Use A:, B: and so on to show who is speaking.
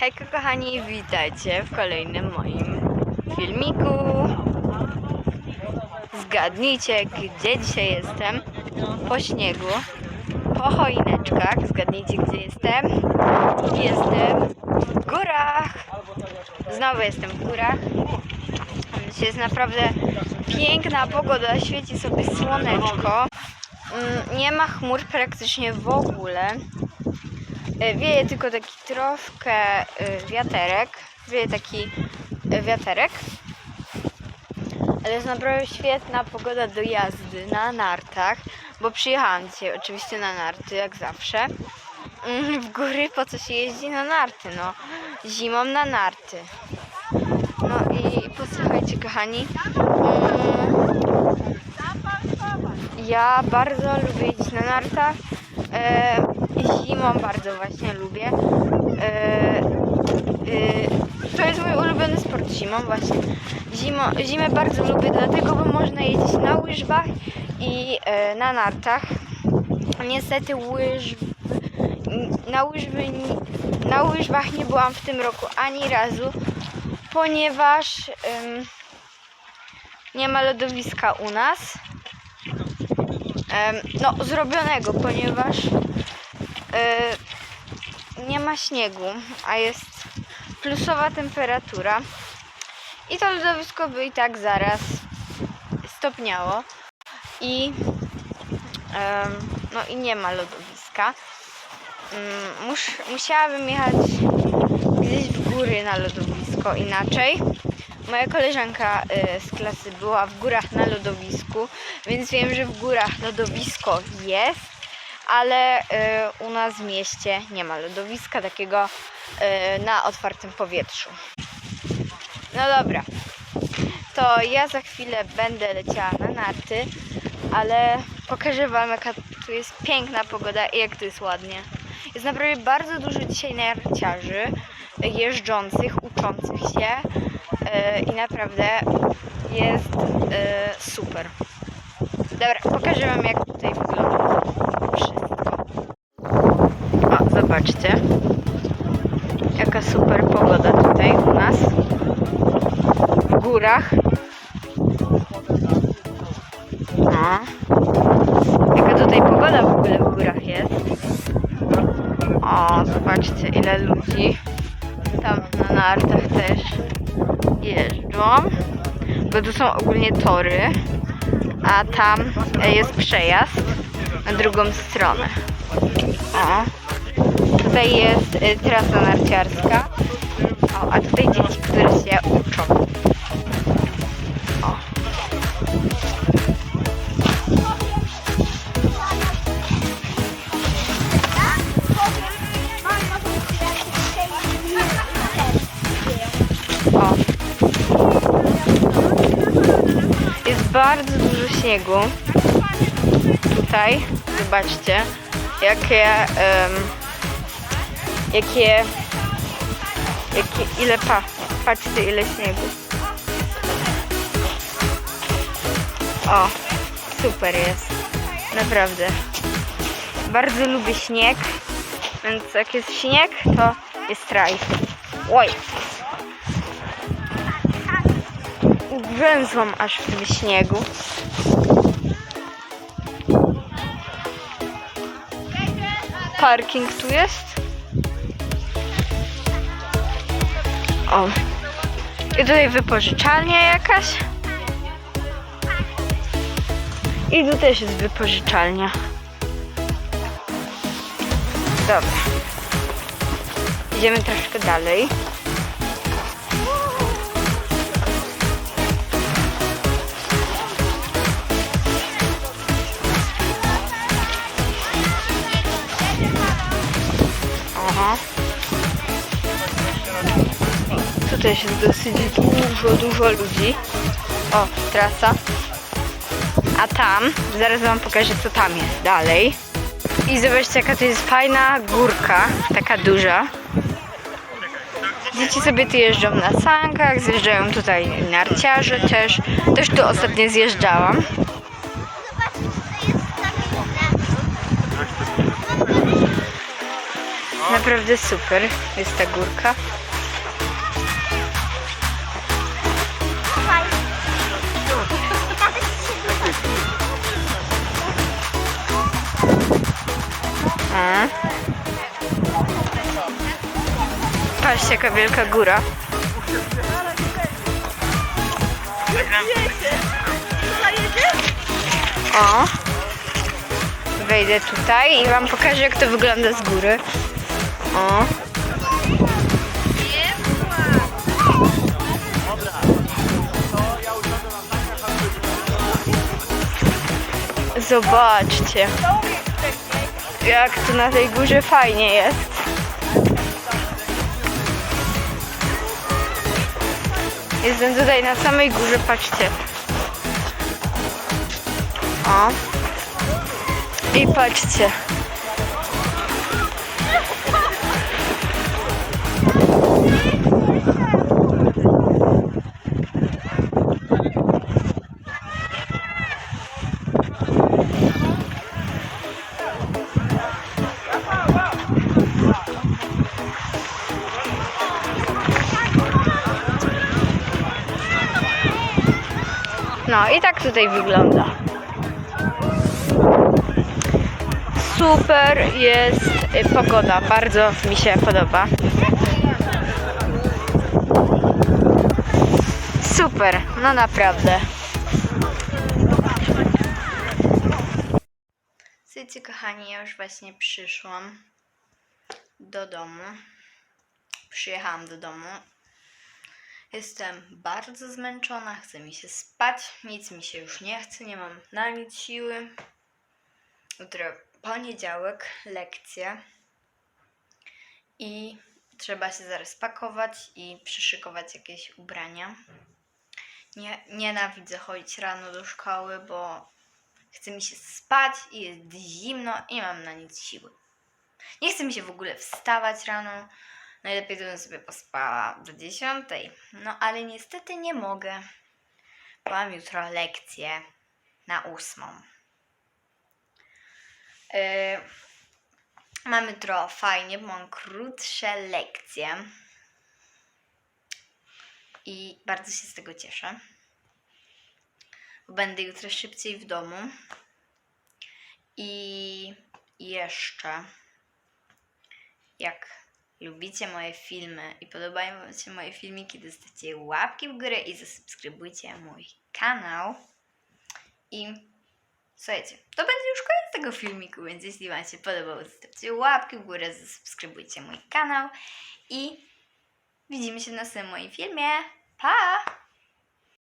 A: Hejka kochani, witajcie w kolejnym moim filmiku. Zgadnijcie, gdzie dzisiaj jestem. Po śniegu, po choineczkach. Zgadnijcie, gdzie jestem. Jestem w górach. Znowu jestem w górach. Jest naprawdę piękna pogoda, świeci sobie słoneczko. Mm, Nie ma chmur praktycznie w ogóle. E, Wieje tylko taki troszkę e, wiaterek. Wieje taki e, wiaterek. Ale jest naprawdę świetna pogoda do jazdy na nartach, bo przyjechałam dzisiaj oczywiście na narty, jak zawsze. Mm, W góry po co się jeździ na narty? No, zimą na narty. No i posłuchajcie, kochani. Mm, Ja bardzo lubię jeździć na nartach. Zimą bardzo właśnie lubię. E, e, to jest mój ulubiony sport zimą właśnie. Zimo, zimę bardzo lubię dlatego, bo można jeździć na łyżwach i e, na nartach. Niestety łyż, na, łyżwy, na łyżwach nie byłam w tym roku ani razu, ponieważ nie ma lodowiska u nas. No, zrobionego, ponieważ nie ma śniegu, a jest plusowa temperatura. I to lodowisko by i tak zaraz stopniało. I no i nie ma lodowiska. Mm, Mus, musiałabym jechać gdzieś w góry na lodowisko inaczej. Moja koleżanka y, z klasy była w górach na lodowisku, więc wiem, że w górach lodowisko jest, ale y, u nas w mieście nie ma lodowiska takiego y, na otwartym powietrzu. No dobra, to ja za chwilę będę leciała na narty, ale pokażę Wam jaka tu jest piękna pogoda i jak tu jest ładnie. Jest naprawdę bardzo dużo dzisiaj narciarzy jeżdżących, uczących się e, i naprawdę jest super. Dobra, pokażę Wam jak tutaj wygląda zobaczcie. Jaka super pogoda tutaj u nas. W górach. O. Jaka tutaj pogoda w ogóle w górach jest. O, zobaczcie ile ludzi tam na nartach też jeżdżą. Bo tu są ogólnie tory, a tam jest przejazd na drugą stronę. O, tutaj jest e, trasa narciarska. O, a tutaj dzieci, które się uczą. O. O. Jest bardzo dużo śniegu. Tutaj, zobaczcie, jakie, em, jakie, jakie, ile pachnie. Patrzcie, ile śniegu. O, super jest. Naprawdę. Bardzo lubię śnieg, więc jak jest śnieg, to jest raj. Oj, Ugrzęzłam aż w tym śniegu. Parking tu jest. O. I tutaj wypożyczalnia jakaś. I tu też jest wypożyczalnia. Dobra. Idziemy troszkę dalej. Też jest dosyć dużo, dużo ludzi. O, trasa. A tam, zaraz wam pokażę co tam jest dalej. I zobaczcie jaka to jest fajna górka, taka duża. Dzieci sobie tu jeżdżą na sankach, zjeżdżają tutaj narciarze też. Też tu ostatnio zjeżdżałam. Naprawdę super jest ta górka. A. Patrzcie jaka wielka góra. O. Wejdę tutaj i wam pokażę jak to wygląda z góry. O. Zobaczcie. Jak tu na tej górze fajnie jest. Jestem tutaj na samej górze, patrzcie. O. I patrzcie. No i tak tutaj wygląda. Super jest y, pogoda, bardzo mi się podoba. Super, no naprawdę. Słuchajcie kochani, ja już właśnie przyszłam do domu. Przyjechałam do domu. Jestem bardzo zmęczona, chce mi się spać, nic mi się już nie chce, nie mam na nic siły. Jutro poniedziałek, lekcje i trzeba się zaraz pakować i przyszykować jakieś ubrania. Nie, nienawidzę chodzić rano do szkoły, bo chce mi się spać i jest zimno i mam na nic siły. Nie chce mi się w ogóle wstawać rano. Najlepiej to bym sobie pospała do 10. No ale niestety nie mogę. Bo mam jutro lekcję na ósmą. Yy, mam jutro fajnie, bo mam krótsze lekcje. I bardzo się z tego cieszę. Będę jutro szybciej w domu. I jeszcze, jak lubicie moje filmy i podobają Wam się moje filmiki, dostajcie łapki w górę i zasubskrybujcie mój kanał. I słuchajcie, to będzie już koniec tego filmiku, więc jeśli Wam się podobał, zostawcie łapki w górę, zasubskrybujcie mój kanał i widzimy się w następnym moim filmie. Pa!